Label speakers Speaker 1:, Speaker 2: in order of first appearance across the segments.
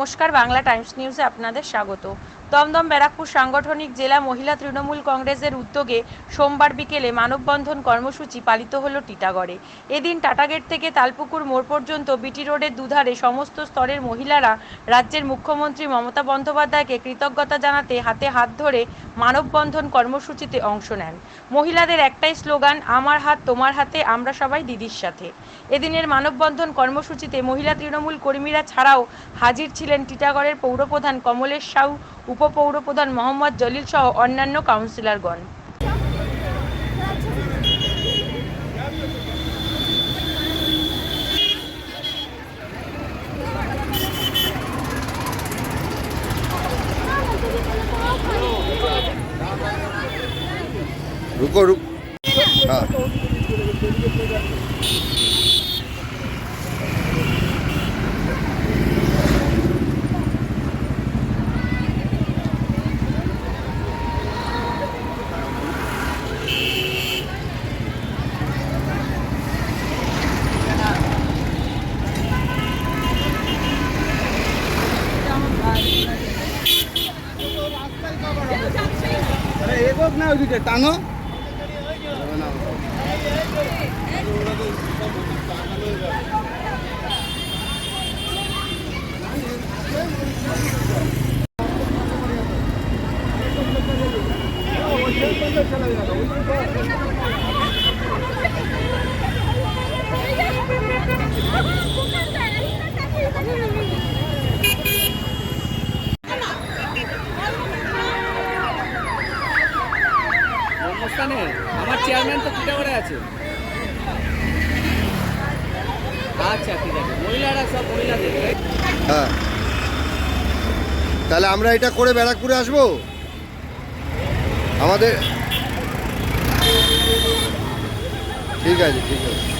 Speaker 1: নমস্কার বাংলা টাইমস নিউজে আপনাদের স্বাগত। দমদম ব্যারাকপুর সাংগঠনিক জেলা মহিলা তৃণমূল কংগ্রেসের উদ্যোগে সোমবার বিকেলে মানববন্ধন কর্মসূচি পালিত হল টিটাগড়ে। এদিন টাটাগেট থেকে তালপুকুর মোড় পর্যন্ত বিটি রোডের দুধারে সমস্ত স্তরের মহিলারা রাজ্যের মুখ্যমন্ত্রী মমতা বন্দ্যোপাধ্যায়কে কৃতজ্ঞতা জানাতে হাতে হাত ধরে মানববন্ধন কর্মসূচিতে অংশ নেন। মহিলাদের একটাই স্লোগান, আমার হাত তোমার হাতে, আমরা সবাই দিদির সাথে। এদিনের মানববন্ধন কর্মসূচিতে মহিলা তৃণমূল কর্মীরা ছাড়াও হাজির ছিলেন টিটাগড়ের পৌরপ্রধান কমলেশ সাউ উপপৌরপ্রধান মোহাম্মদ জলিল সহ অন্যান্য কাউন্সিলরগণ
Speaker 2: रुको रुक हाँ
Speaker 3: না ওইদিকে টানো
Speaker 4: অনুষ্ঠানে চেয়ারম্যান তো টিটাগড়ে আছে। আচ্ছা ঠিক আছে। মহিলারা সব মহিলাদের
Speaker 2: হ্যাঁ। তাহলে আমরা এটা করে ব্যারাকপুরে আসব? আমাদের ঠিক আছে ঠিক আছে।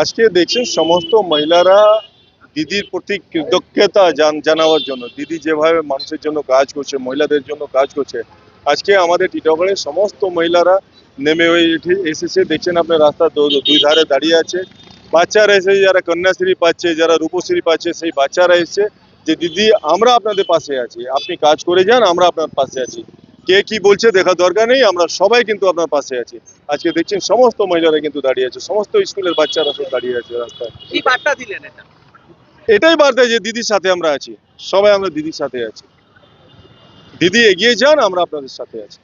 Speaker 5: আজকে দেখছেন, সমস্ত মহিলারা দিদির প্রতি কৃতজ্ঞতা জানাবার জন্য। দিদি যেভাবে মানুষের জন্য কাজ করছে, মহিলাদের জন্য কাজ করছে, আজকে আমাদের টিটাগড়ের সমস্ত মহিলারা নেমে এসেছে। দেখছেন আপনার রাস্তার দুই ধারে দাঁড়িয়ে আছে। বাচ্চারা এসে যারা কন্যাশ্রী পাচ্ছে, যারা রূপশ্রী পাচ্ছে, সেই বাচ্চারা এসছে। যে দিদি আমরা আপনাদের পাশে আছি। আপনি কাজ করে যান আমরা আপনার পাশে আছি। কে কি বলছে দেখা দরকার নেই আমরা সবাই কিন্তু আপনার পাশে আছি। আজকে দেখছেন সমস্ত মহিলারা কিন্তু দাঁড়িয়ে আছে সমস্ত স্কুলের বাচ্চারা সব দাঁড়িয়ে আছে রাস্তায়।
Speaker 4: কি বার্তা দিলেন এটা?
Speaker 5: এটাই বার্তা যে দিদির সাথে আমরা আছি সবাই আমরা দিদির সাথে আছি। দিদি এগিয়ে যান আমরা আপনাদের সাথে আছি।